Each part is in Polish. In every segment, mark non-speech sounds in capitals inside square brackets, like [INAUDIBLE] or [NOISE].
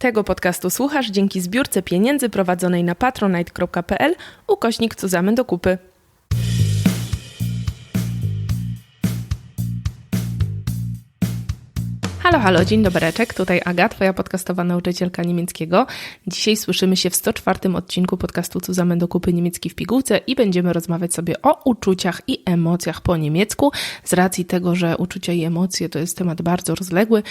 Tego podcastu słuchasz dzięki zbiórce pieniędzy prowadzonej na patronite.pl ukośnik Cuzamy do kupy. Halo, halo, dzień dobereczek, tutaj Aga, Twoja podcastowa nauczycielka niemieckiego. Dzisiaj słyszymy się w 104 odcinku podcastu Cuzamy do kupy niemiecki w pigułce i będziemy rozmawiać sobie o uczuciach i emocjach po niemiecku. Z racji tego, że uczucia i emocje to jest temat bardzo rozległy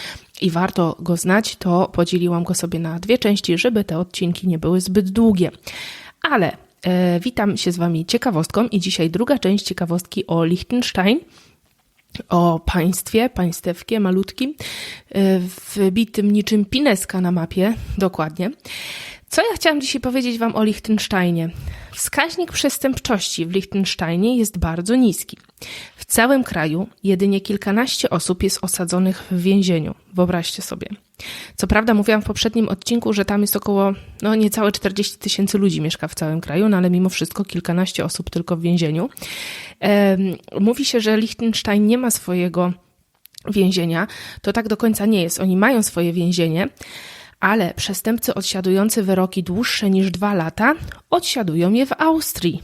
i warto go znać, to podzieliłam go sobie na dwie części, żeby te odcinki nie były zbyt długie. Ale e, witam się z Wami ciekawostką i dzisiaj druga część ciekawostki o Liechtenstein – o państwie, państewkie, malutkim, y, wbitym niczym pineska na mapie, dokładnie. Co ja chciałam dzisiaj powiedzieć Wam o Liechtensteinie? Wskaźnik przestępczości w Liechtensteinie jest bardzo niski. W całym kraju jedynie kilkanaście osób jest osadzonych w więzieniu. Wyobraźcie sobie. Co prawda mówiłam w poprzednim odcinku, że tam jest około, no niecałe 40 tysięcy ludzi mieszka w całym kraju, no ale mimo wszystko kilkanaście osób tylko w więzieniu. Mówi się, że Liechtenstein nie ma swojego więzienia. To tak do końca nie jest. Oni mają swoje więzienie, ale przestępcy odsiadujący wyroki dłuższe niż dwa lata odsiadują je w Austrii.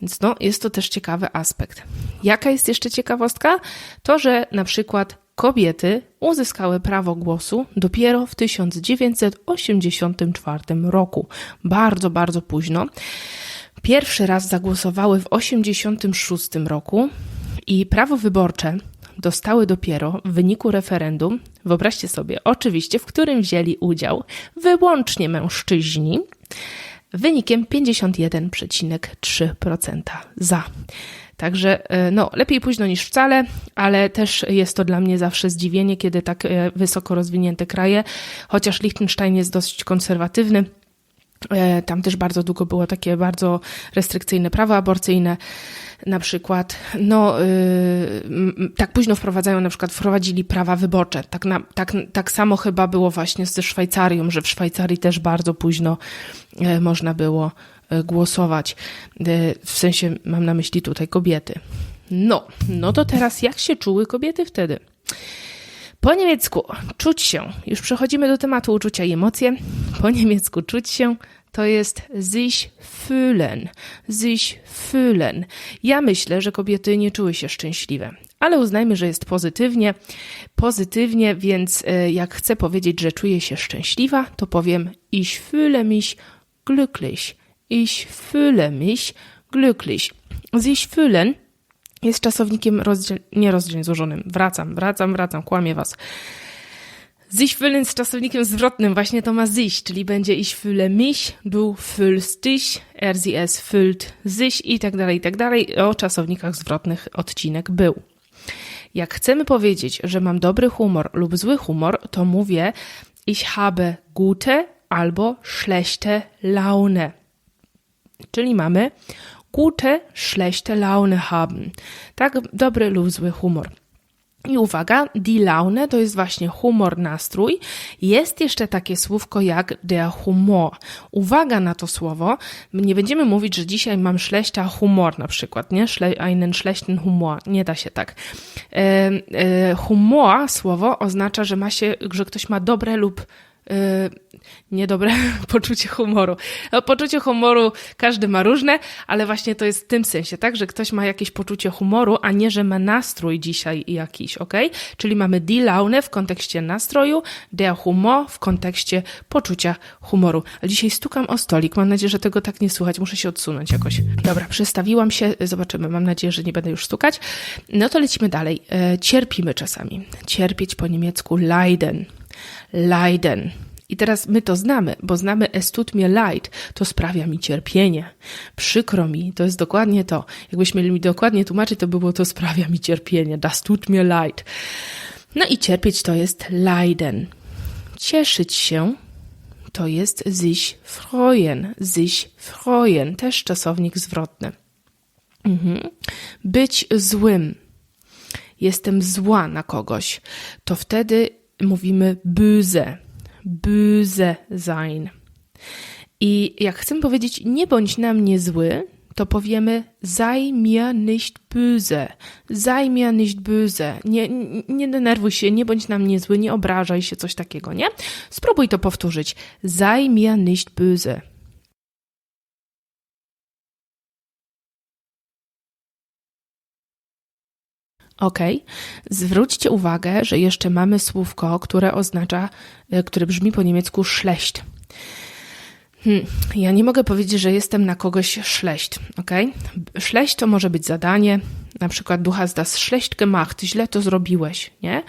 Więc no, jest to też ciekawy aspekt. Jaka jest jeszcze ciekawostka? To, że na przykład kobiety uzyskały prawo głosu dopiero w 1984 roku. Bardzo, bardzo późno. Pierwszy raz zagłosowały w 1986 roku i prawo wyborcze dostały dopiero w wyniku referendum, wyobraźcie sobie, oczywiście, w którym wzięli udział wyłącznie mężczyźni, wynikiem 51,3% za. Także e, no, lepiej późno niż wcale, ale też jest to dla mnie zawsze zdziwienie, kiedy tak e, wysoko rozwinięte kraje, chociaż Liechtenstein jest dosyć konserwatywny, e, tam też bardzo długo było takie bardzo restrykcyjne prawo aborcyjne na przykład, no, yy, tak późno wprowadzają, na przykład wprowadzili prawa wyborcze. Tak, na, tak, tak samo chyba było właśnie ze Szwajcarią, że w Szwajcarii też bardzo późno można było głosować. Yy, w sensie mam na myśli tutaj kobiety. No, no to teraz jak się czuły kobiety wtedy? Po niemiecku czuć się, już przechodzimy do tematu uczucia i emocje. Po niemiecku czuć się to jest sich fühlen. Sich fühlen. Ja myślę, że kobiety nie czuły się szczęśliwe, ale uznajmy, że jest pozytywnie. Pozytywnie, więc e, jak chcę powiedzieć, że czuję się szczęśliwa, to powiem ich fühle mich glücklich. Ich fühle mich glücklich. Sich fühlen jest czasownikiem rozdziel, nie złożonym. Wracam, wracam, wracam, kłamię was. Sich fühlen z czasownikiem zwrotnym, właśnie to ma sich, czyli będzie ich fühle mich, du fühlst dich, er sie es fühlt sich i tak dalej, i tak dalej. O czasownikach zwrotnych odcinek był. Jak chcemy powiedzieć, że mam dobry humor lub zły humor, to mówię ich habe gute albo schlechte Laune. Czyli mamy gute, schlechte Laune haben. Tak, dobry lub zły humor. I uwaga, die Laune to jest właśnie humor, nastrój. Jest jeszcze takie słówko jak der Humor. Uwaga na to słowo. Nie będziemy mówić, że dzisiaj mam schlechter Humor na przykład, nie? Schle einen schlechten Humor. Nie da się tak. E, e, humor, słowo oznacza, że ma się, że ktoś ma dobre lub niedobre [LAUGHS] poczucie humoru. No, poczucie humoru każdy ma różne, ale właśnie to jest w tym sensie, tak, że ktoś ma jakieś poczucie humoru, a nie, że ma nastrój dzisiaj jakiś, ok? Czyli mamy die Laune w kontekście nastroju, der Humor w kontekście poczucia humoru. A dzisiaj stukam o stolik, mam nadzieję, że tego tak nie słychać, muszę się odsunąć jakoś. Dobra, przestawiłam się, zobaczymy, mam nadzieję, że nie będę już stukać. No to lecimy dalej. E, cierpimy czasami. Cierpieć po niemiecku leiden. Leiden. I teraz my to znamy, bo znamy es tut mir leid, to sprawia mi cierpienie. Przykro mi, to jest dokładnie to. Jakbyśmy mieli mi dokładnie tłumaczyć, to było to sprawia mi cierpienie. Das tut mir leid. No i cierpieć to jest leiden. Cieszyć się to jest sich freuen. Sich freuen. Też czasownik zwrotny. Mhm. Być złym. Jestem zła na kogoś. To wtedy mówimy böse böse sein. I jak chcę powiedzieć, nie bądź na mnie zły, to powiemy sei mir nicht böse. Sei mir nicht böse. Nie, nie, nie denerwuj się, nie bądź na mnie zły, nie obrażaj się, coś takiego, nie? Spróbuj to powtórzyć. Sei mir nicht böse. Ok, zwróćcie uwagę, że jeszcze mamy słówko, które oznacza, e, które brzmi po niemiecku schlecht. Hmm, ja nie mogę powiedzieć, że jestem na kogoś schlecht, ok? Schlecht to może być zadanie, na przykład du hast das schlecht gemacht, źle to zrobiłeś, nie?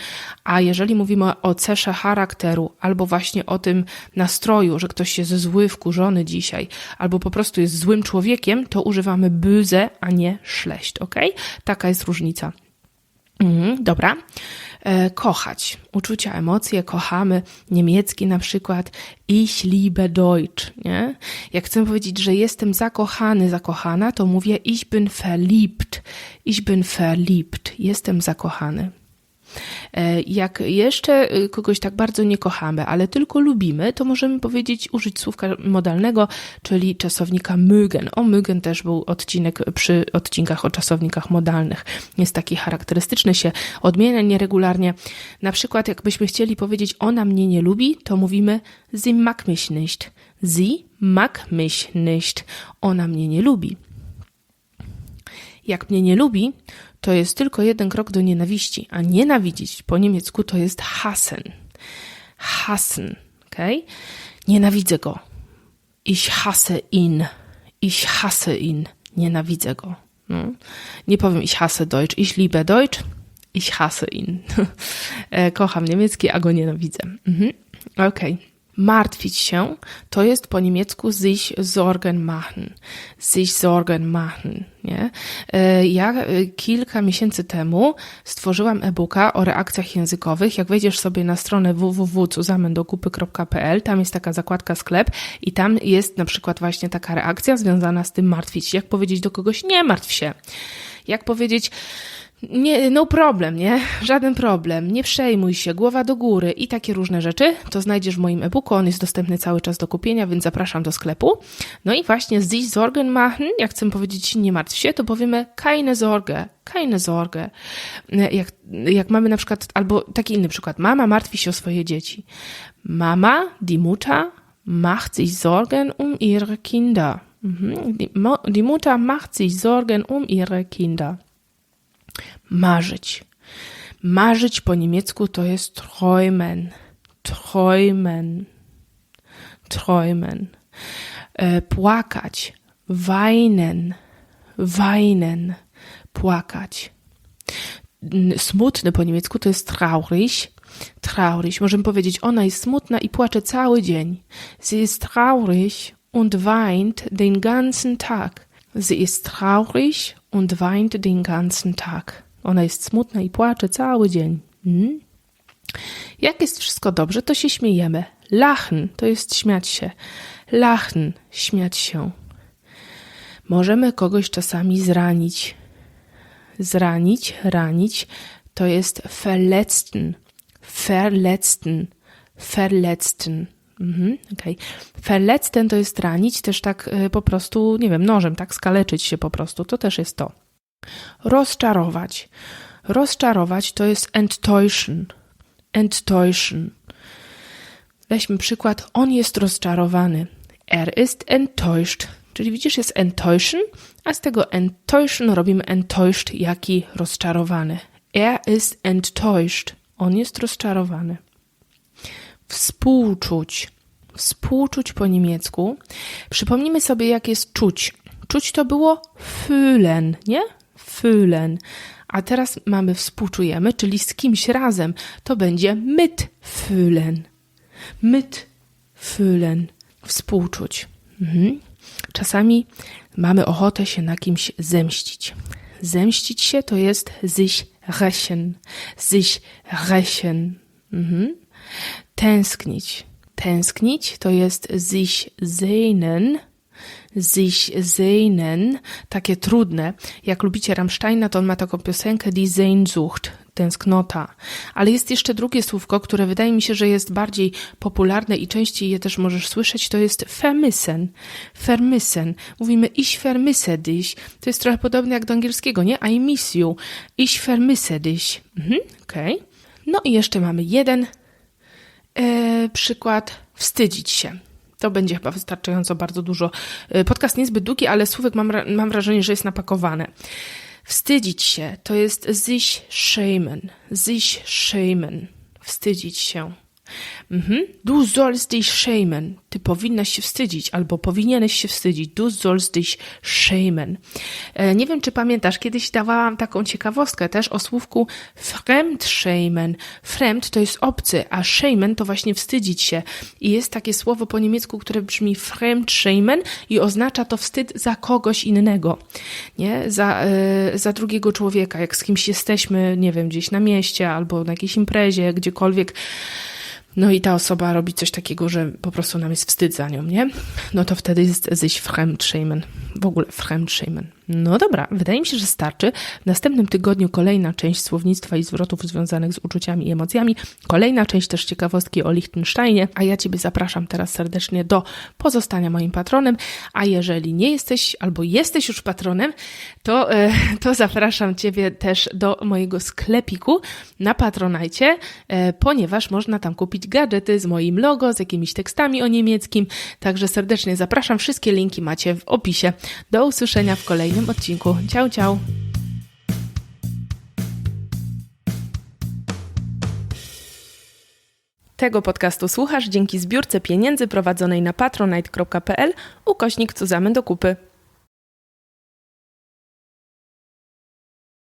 A jeżeli mówimy o cesze charakteru, albo właśnie o tym nastroju, że ktoś jest zły, wkurzony dzisiaj, albo po prostu jest złym człowiekiem, to używamy böse, a nie schlecht, ok? Taka jest różnica. Mhm, dobra. E, kochać. Uczucia, emocje, kochamy. Niemiecki na przykład. Ich liebe Deutsch. Nie? Jak chcę powiedzieć, że jestem zakochany, zakochana, to mówię ich bin verliebt. Ich bin verliebt. Jestem zakochany. E, jak jeszcze y, kogoś tak bardzo nie kochamy, ale tylko lubimy, to możemy powiedzieć, użyć słówka modalnego, czyli czasownika mögen. O mögen też był odcinek przy odcinkach o czasownikach modalnych. Jest taki charakterystyczny, się odmienia nieregularnie. Na przykład, jakbyśmy chcieli powiedzieć, ona mnie nie lubi, to mówimy sie mag mich nicht. Sie mag mich nicht. Ona mnie nie lubi. Jak mnie nie lubi, to jest tylko jeden krok do nienawiści, a nienawidzić po niemiecku to jest hassen. Hassen, ok? Nienawidzę go. Ich hasse ihn. Ich hasse ihn. Nienawidzę go. No. Nie powiem ich hasse Deutsch. Ich liebe Deutsch. Ich hasse ihn. [LAUGHS] E, kocham niemiecki, a go nienawidzę. Mhm. Okej. Okay. Martwić się to jest po niemiecku sich Sorgen machen. Sich Sorgen machen. Nie? E, ja e, kilka miesięcy temu stworzyłam e-booka o reakcjach językowych. Jak wejdziesz sobie na stronę www.cuzamendokupy.pl, tam jest taka zakładka sklep i tam jest na przykład właśnie taka reakcja związana z tym martwić się. Jak powiedzieć do kogoś nie martw się. Jak powiedzieć nie, no problem, nie? [LAUGHS] Żaden problem. Nie przejmuj się, głowa do góry i takie różne rzeczy. To znajdziesz w moim e-booku. On jest dostępny cały czas do kupienia, więc zapraszam do sklepu. No i właśnie sich Sorgen machen, jak chcę powiedzieć nie martw się, to powiemy keine Sorge, keine Sorge. Jak, jak mamy na przykład, albo taki inny przykład. Mama martwi się o swoje dzieci. Mama, die Mutter, macht sich Sorgen um ihre Kinder. Mhm. Die Mutter macht sich Sorgen um ihre Kinder marzyć. Marzyć po niemiecku to jest träumen. Träumen. Träumen. E, płakać. Weinen. Weinen. Płakać. Smutny po niemiecku to jest traurig. Traurig. Możemy powiedzieć, ona jest smutna i płacze cały dzień. Sie ist traurig und weint den ganzen Tag. Sie ist traurig und weint den ganzen Tag. Ona jest smutna i płacze cały dzień. Hmm? Jak jest wszystko dobrze, to się śmiejemy. Lachen to jest śmiać się. Lachen, śmiać się. Możemy kogoś czasami zranić. Zranić, ranić to jest verletzten. Verletzten. Verletzten. Mhm, okay. Verletzten to jest ranić, też tak y, po prostu, nie wiem, nożem, tak skaleczyć się po prostu. To też jest to. Rozczarować. Rozczarować to jest enttäuschen. Enttäuschen. Weźmy przykład. On jest rozczarowany. Er ist enttäuscht. Czyli widzisz, jest enttäuschen, a z tego enttäuschen robimy enttäuscht, jaki rozczarowany. Er ist enttäuscht. On jest rozczarowany. Współczuć. Współczuć po niemiecku. Przypomnijmy sobie, jak jest czuć. Czuć to było fühlen, nie? Fühlen. A teraz mamy współczujemy, czyli z kimś razem. To będzie mitfühlen. Mitfühlen. Współczuć. Mhm. Czasami mamy ochotę się na kimś zemścić. Zemścić się to jest sich rächen. Sich rächen. Mhm. Tęsknić. Tęsknić to jest sich sehnen sich sehnen, takie trudne. Jak lubicie Rammsteina, to on ma taką piosenkę Die Sehnsucht. tęsknota. Ale jest jeszcze drugie słówko, które wydaje mi się, że jest bardziej popularne i częściej je też możesz słyszeć, to jest vermissen. Vermissen. Mówimy ich vermisse dich. To jest trochę podobne jak do angielskiego, nie? I miss you. Ich vermisse dich. Mhm, okej. Okay. No i jeszcze mamy jeden e, przykład. Wstydzić się. To będzie chyba wystarczająco bardzo dużo. E, podcast niezbyt długi, ale słówek mam, mam wrażenie, że jest napakowane. Wstydzić się to jest sich schämen. Sich schämen. Wstydzić się. Mhm. Du sollst dich schämen. Ty powinnaś się wstydzić, albo powinieneś się wstydzić. Du sollst dich schämen. E, nie wiem, czy pamiętasz, kiedyś dawałam taką ciekawostkę też o słówku fremdschämen. Fremd to jest obcy, a schämen to właśnie wstydzić się. I jest takie słowo po niemiecku, które brzmi fremdschämen i oznacza to wstyd za kogoś innego. Nie? Za, e, za drugiego człowieka. Jak z kimś jesteśmy, nie wiem, gdzieś na mieście albo na jakiejś imprezie, gdziekolwiek no i ta osoba robi coś takiego, że po prostu nam jest wstyd za nią, nie? No to wtedy jest sich Fremdschämen. W ogóle Fremdschämen. No dobra, wydaje mi się, że starczy. W następnym tygodniu kolejna część słownictwa i zwrotów związanych z uczuciami i emocjami. Kolejna część też ciekawostki o Liechtensteinie. A ja Ciebie zapraszam teraz serdecznie do pozostania moim patronem. A jeżeli nie jesteś albo jesteś już patronem, to, e, [LAUGHS] to zapraszam Ciebie też do mojego sklepiku na Patronajcie, e, ponieważ można tam kupić gadżety z moim logo, z jakimiś tekstami o niemieckim. Także serdecznie zapraszam. Wszystkie linki macie w opisie. Do usłyszenia w kolejnym odcinku. Ciao, ciao! Tego podcastu słuchasz dzięki zbiórce pieniędzy prowadzonej na patronite.pl ukośnik Cuzamy do kupy.